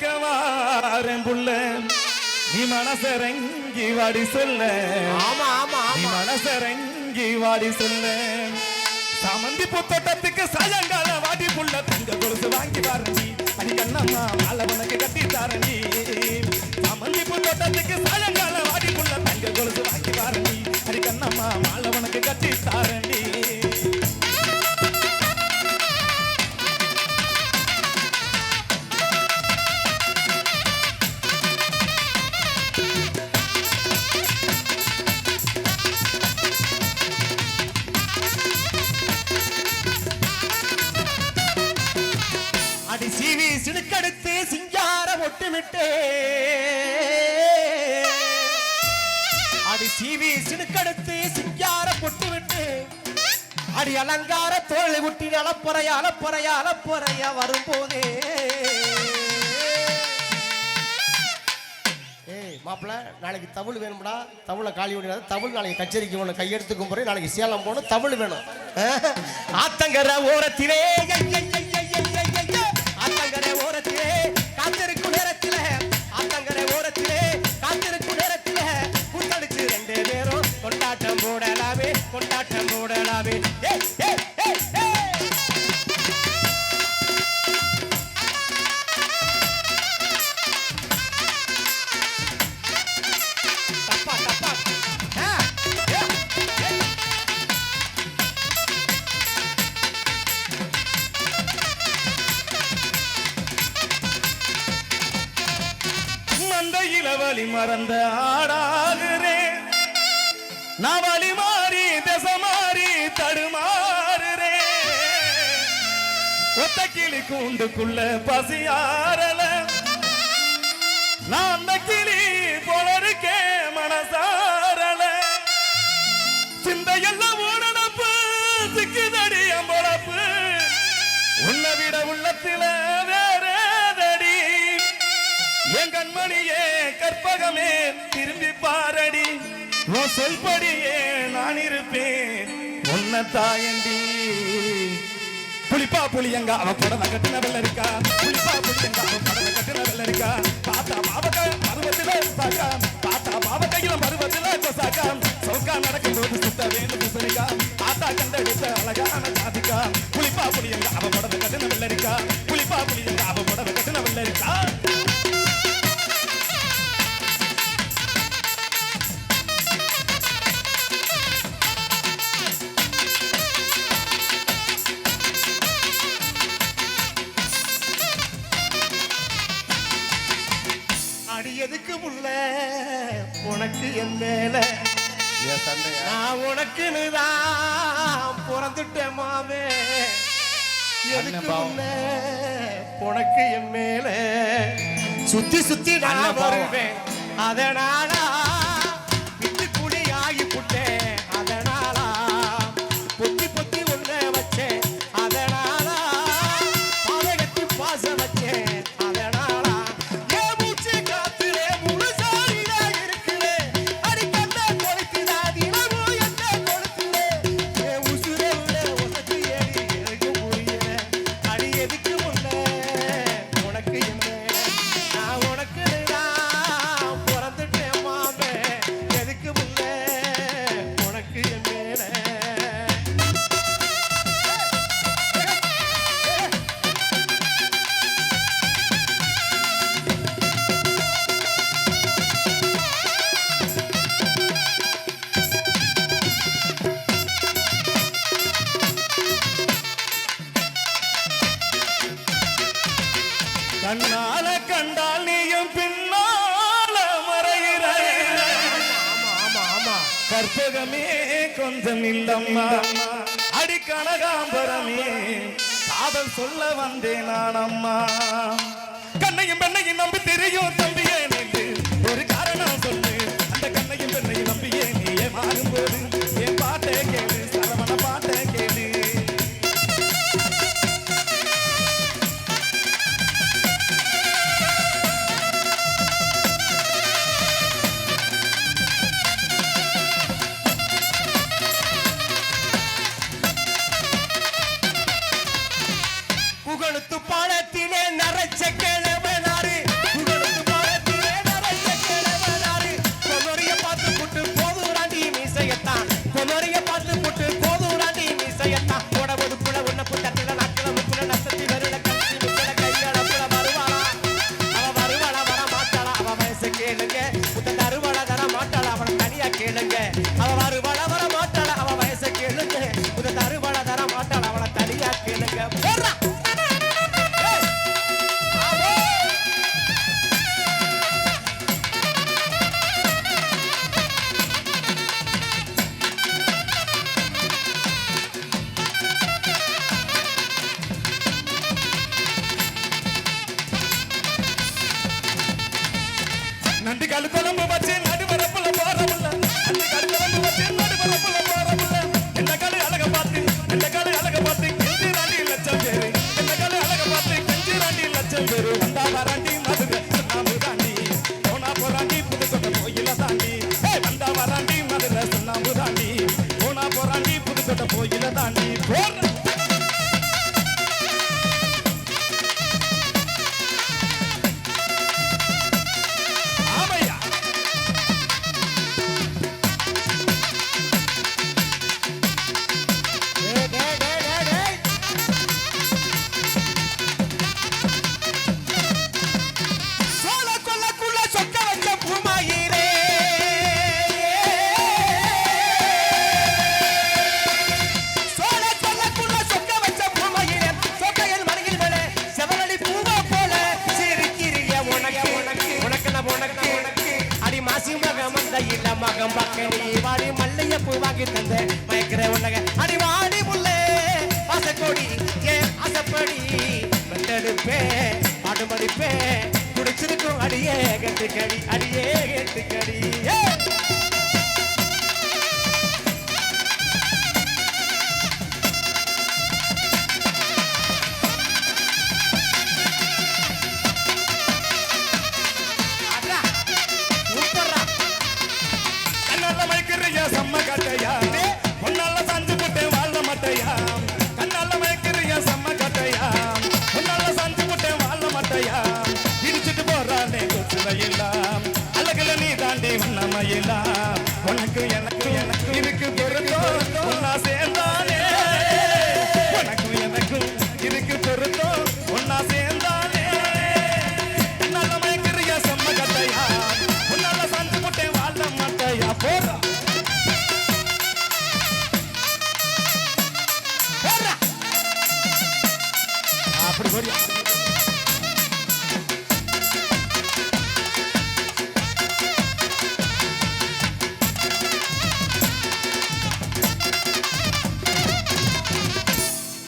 எடுக்க வாரேன் புள்ள. நீ மனசரங்கி வாடி சொல்ல. ஆமா ஆமா நீ மனசரங்கி வாடி சொல்ல. சாமந்தி புத்தோட்டத்துக்கு சாயங்கால வாடி புள்ள. தங்க கொலுசு வாங்கி வாரண்டி அடி கண்ணம்மா மாலை உனக்கு கட்டி தாரண்டி சாமந்தி புத்தோட்டத்துக்கு சாயங்கால வாடி புள்ள. தங்க கொலுசு வாங்கி சிங்கார ஒட்டுமிட்டு அடி சீவி சிடுக்கடுத்து சிங்கார பொட்டுவிட்டு அடி அலங்கார தோழி குட்டி அலப்புறைய அலப்புறைய அலப்புறைய வரும்போதே. ஏய் மாப்பிள்ள நாளைக்கு தமிழ் வேணும்டா. தமிழை காலி விடாது தமிழ் நாளைக்கு கச்சேரிக்கு ஒன்று கையெடுத்து கும்புறேன் நாளைக்கு சேலம் போகணும். தமிழ் வேணும். ஆ? ஆத்தங்கர ஓரத்திலே கொண்டாட்டம் போடலாமே ஏய், வழி மறந்த ஆடாகிறேன். நான் வழி ஒத்த கிளி கூண்டுக்குள்ள பசியாரல நான் அந்த கிளி போல இருக்கேன் மனசாரல சிந்தையெல்லாம் உடனப்பு சிக்குதடி அம்பளப்பு உன்னை விட உள்ளத்தில வேறேதடி. என் கண்மணியே கற்பகமே திரும்பி பாரடி. உன் சொல்படியே நான் இருப்பேன். உன்னை தாயண்டி புளிப்பா புளியங்க அவ புடவை கட்டின வெள்ள இருக்கா புளிப்பா புளியங்க அவ புடவை கட்டின வெள்ள இருக்கா தாத்தா பாவக்க பருவத்தில சாக்கா தாத்தா பாவ கையில பருவத்தில கொசாக்கா சௌக்கா நடக்கும் போது சுத்த வேண்டும் குசரிக்கா தாத்தா கண்டெடுத்த அழகான ஜாதிக்கா. புளிப்பா புளியங்க அவ புடவை அடி எதுக்கு புள்ள உனக்கு என் மேல. நான் உனக்குன்னு தான் பிறந்துட்டேன் மாமே. எதுக்கு பாவம். புள்ள உனக்கு என் மேல. சுத்தி சுத்தி நான். வருவேன். அதனாலா கற்பகமே கொஞ்சம் இல்லம்மா அடி கனகாம்பரமே காதல் சொல்ல வந்தேன் நான் அம்மா கண்ணையும் பெண்ணையும் நம்பி தெரியும் தம்பி. சுண்ணாம்பு தாண்டி போனா போறாண்டி புதுக்கோட்டை போயில தாண்டி போற நினைக்கிற உலக அடிவாடி உள்ளே ஆசைக்கோடி ஏன் ஆசைப்படி மண்டெடுப்பே ஆடு மடிப்பே குடிச்சிருக்கும் அடியே கட்டுக்கடி அடியே கட்டுக்கடி. ஏ Yeah. historia.